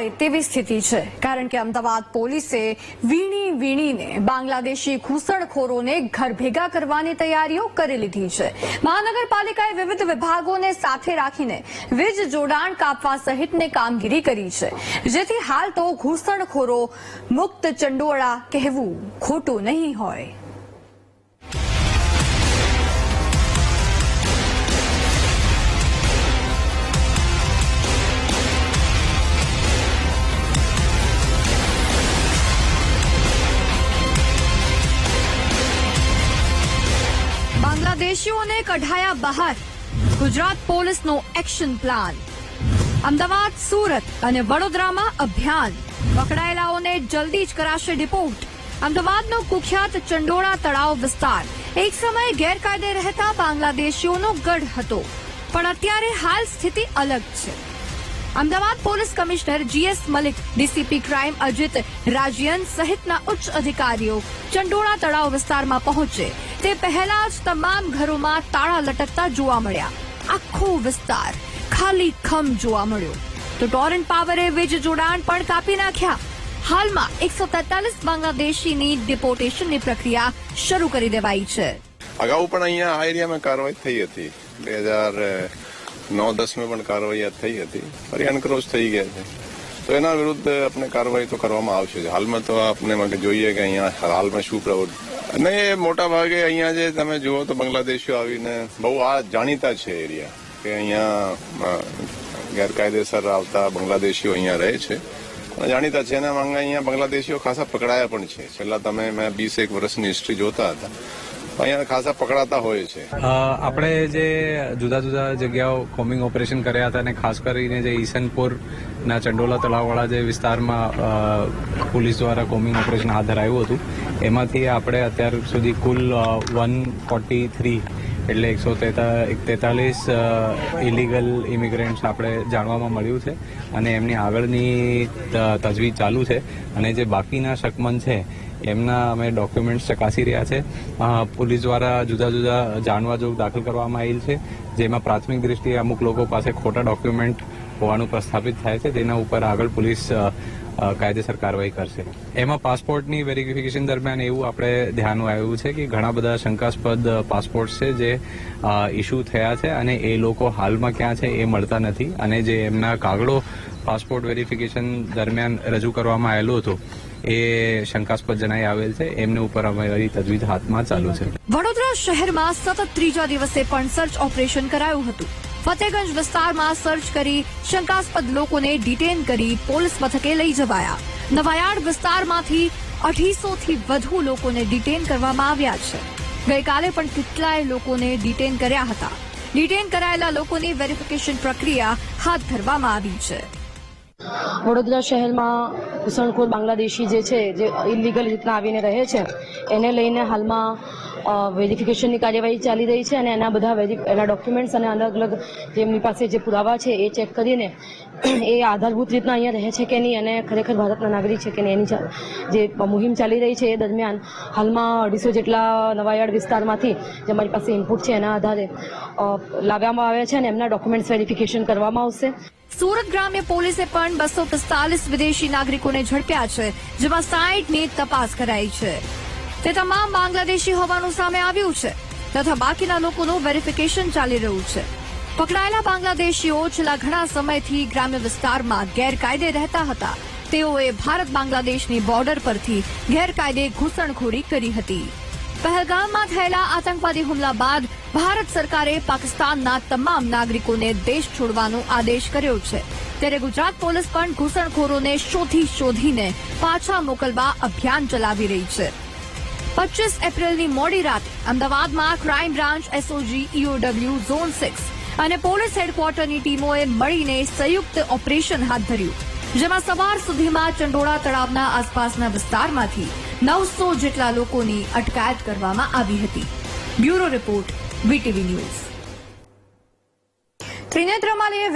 હોય તેવી સ્થિતિ છે. કારણ કે અમદાવાદ પોલીસે વીણી વીણીને બાંગ્લાદેશી ઘૂસણખોરોને ઘર ભેગા કરવાની તૈયારીઓ કરી લીધી છે. મહાનગરપાલિકાએ વિવિધ વિભાગોને સાથે રાખીને વીજ જોડાણ કાપવા સહિતની કામગીરી કરી છે. જેથી હાલ તો ઘૂસણખોરો મુક્ત ચંડોળા કહેવું ખોટું નહીં હોય. બાંગ્લાદેશીઓને કઢાયા બહાર. ગુજરાત પોલીસનો એક્શન પ્લાન. અમદાવાદ સુરત અને વડોદરામાં અભિયાન. પકડાયેલાઓને જલ્દી જ કરાશે ડિપોર્ટ અમદાવાદનો કુખ્યાત ચંડોળા તળાવ વિસ્તાર. એક સમયે ગેરકાયદે રહેતા બાંગ્લાદેશીઓનો ગઢ હતો. પણ અત્યારે હાલ સ્થિતિ અલગ છે. Ahmedabad police commissioner G S Malik, DCP crime Ajit Rajyan સહિતના ઉચ્ચ અધિકારીઓ ચંડોળા તળાવ વિસ્તારમાં પહોંચે. તે પહેલા જ તમામ ઘરોમાં તાળા લટકતા જોવા મળ્યા. આખો વિસ્તાર ખાલી ખમ જોવા મળ્યો. તો ટોરેન્ટ પાવરે વીજ જોડાણ પણ કાપી નાખ્યા. હાલમાં એકસો તેતાલીસ બાંગ્લાદેશીની ડિપોર્ટેશનની પ્રક્રિયા શરૂ કરી દેવાઈ છે. અગાઉ પણ અહીંયા આ એરિયામાં કાર્યવાહી થઈ હતી. બે હજાર નવ દસમાં પણ કાર્યવાહી થઈ હતી. ફરી અનક્રોચ થઈ ગયા છે. તો એના વિરુદ્ધ આપણે કાર્યવાહી તો કરવામાં આવશે હાલમાં તો આપણે માટે જોઈએ કે અહીંયા હાલમાં શું પ્રવૃત્તિ. અને એ મોટા ભાગે અહીંયા જે તમે જુઓ તો બાંગ્લાદેશીઓ આવીને બહુ આ જાણીતા છે એરિયા કે અહીંયા ગેરકાયદેસર આવતા બાંગ્લાદેશીઓ અહીંયા રહે છે. જાણીતા છે. એના માંગે અહીંયા બાંગ્લાદેશીઓ ખાસા પકડાયા પણ છે. છેલ્લા તમે મેં બીસ એક વર્ષની હિસ્ટ્રી જોતા હતા. અહીંયા ખાસા પકડાતા હોય છે. આપણે જે જુદા જુદા જગ્યાઓ કોમિંગ ઓપરેશન કર્યા હતા અને ખાસ કરીને જે ઈસનપુર ના ચંડોલા તળાવવાળા જે વિસ્તારમાં પોલીસ દ્વારા કોમિંગ ઓપરેશન હાથ ધરાયું હતું, એમાંથી આપણે અત્યાર સુધી કુલ વન ફોર્ટી થ્રી એટલે એકસો તેતાલીસ ઇલીગલ ઇમિગ્રન્ટ્સ આપણે જાણવામાં મળ્યું છે અને એમની આગળની તજવીજ ચાલુ છે અને જે બાકીના શકમન છે, એમના અમે ડોક્યુમેન્ટ્સ ચકાસી રહ્યા છે. પોલીસ દ્વારા જુદા જુદા જાણવા જોગ દાખલ કરવામાં આવેલ છે, જેમાં પ્રાથમિક દ્રષ્ટિએ અમુક લોકો પાસે ખોટા ડોક્યુમેન્ટ હોવાનું પ્રસ્થાપિત થાય છે. તેના ઉપર આગળ પોલીસ કાયદેસર કાર્યવાહી કરશે. એમાં પાસપોર્ટની વેરિફિકેશન દરમિયાન એવું આપણે ધ્યાનમાં આવ્યું છે કે ઘણા બધા શંકાસ્પદ પાસપોર્ટ છે જે ઇસ્યુ થયા છે અને એ લોકો હાલમાં ક્યાં છે એ મળતા નથી. અને જે એમના કાગળો પાસપોર્ટ વેરિફિકેશન દરમિયાન રજૂ કરવામાં આવેલો હતો, એ શંકાસ્પદ જણાઈ આવેલ છે. એમને ઉપર અમારી તજવીજ હાથમાં ચાલુ છે. વડોદરા શહેરમાં સતત ત્રીજા દિવસે પણ સર્ચ ઓપરેશન કરાયું હતું. ફતેગંજ વિસ્તારમાં સર્ચ કરી શંકાસ્પદ લોકોને ડિટેન કરી પોલીસ મથકે લઈ જવાયા. નવાયાર્ડ વિસ્તારમાંથી અઢીસો થી વધુ લોકોને ડિટેન કરવામાં આવ્યા છે. ગઈકાલે પણ કેટલાય લોકોને ડિટેન કર્યા હતા. ડિટેન કરાયેલા લોકોની વેરિફિકેશન પ્રક્રિયા હાથ ધરવામાં આવી છે. વડોદરા શહેરમાં ઘૂસણખોર બાંગ્લાદેશી જે છે, જે ઇલીગલ રીતના આવીને રહે છે, એને લઈને હાલમાં વેરિફિકેશનની કાર્યવાહી ચાલી રહી છે અને એના બધા એના ડોક્યુમેન્ટ્સ અને અલગ અલગ જેમની પાસે જે પુરાવા છે એ ચેક કરીને એ આધારભૂત રીતના અહીંયા રહે છે કે નહીં અને ખરેખર ભારતના નાગરિક છે કે નહીં એની જે મુહિમ ચાલી રહી છે એ દરમિયાન હાલમાં અઢીસો જેટલા નવાયાર્ડ વિસ્તારમાંથી જે અમારી પાસે ઇનપુટ છે એના આધારે લાવવામાં આવ્યા છે અને એમના ડોક્યુમેન્ટ્સ વેરિફિકેશન કરવામાં આવશે. સુરત ગ્રામ્ય પોલીસે પણ બસો પિસ્તાલીસ વિદેશી નાગરિકોને ઝડપ્યા છે, જેમાં સાઈઠની તપાસ કરાઈ છે. તે તમામ બાંગ્લાદેશી હોવાનું સામે આવ્યું છે, તથા બાકીના લોકોનું વેરિફિકેશન ચાલી રહ્યું છે. પકડાયેલા બાંગ્લાદેશીઓ છેલ્લા ઘણા સમયથી ગ્રામ્ય વિસ્તારમાં ગેરકાયદે રહેતા હતા. તેઓએ ભારત બાંગ્લાદેશની બોર્ડર પરથી ગેરકાયદે ઘૂસણખોરી કરી હતી. પહેલગામમાં થયેલા આતંકવાદી હુમલા બાદ ભારત સરકારે પાકિસ્તાનના તમામ નાગરિકોને દેશ છોડવાનો આદેશ કર્યો છે. ત્યારે ગુજરાત પોલીસ પણ ઘૂસણખોરોને શોધી શોધીને પાછા મોકલવા અભિયાન ચલાવી રહી છે. પચીસ એપ્રિલની મોડી રાતે અમદાવાદમાં crime branch SOG EOW zone six અને પોલીસ હેડક્વાર્ટરની ટીમોએ મળીને સંયુક્ત ઓપરેશન હાથ ધર્યું. જેમાં સવાર સુધીમાં ચંડોળા તળાવના આસપાસના વિસ્તારમાંથી નવસો જેટલા લોકોની અટકાયત કરવામાં આવી હતી. Bureau report VTV news. Trinetra માલીએ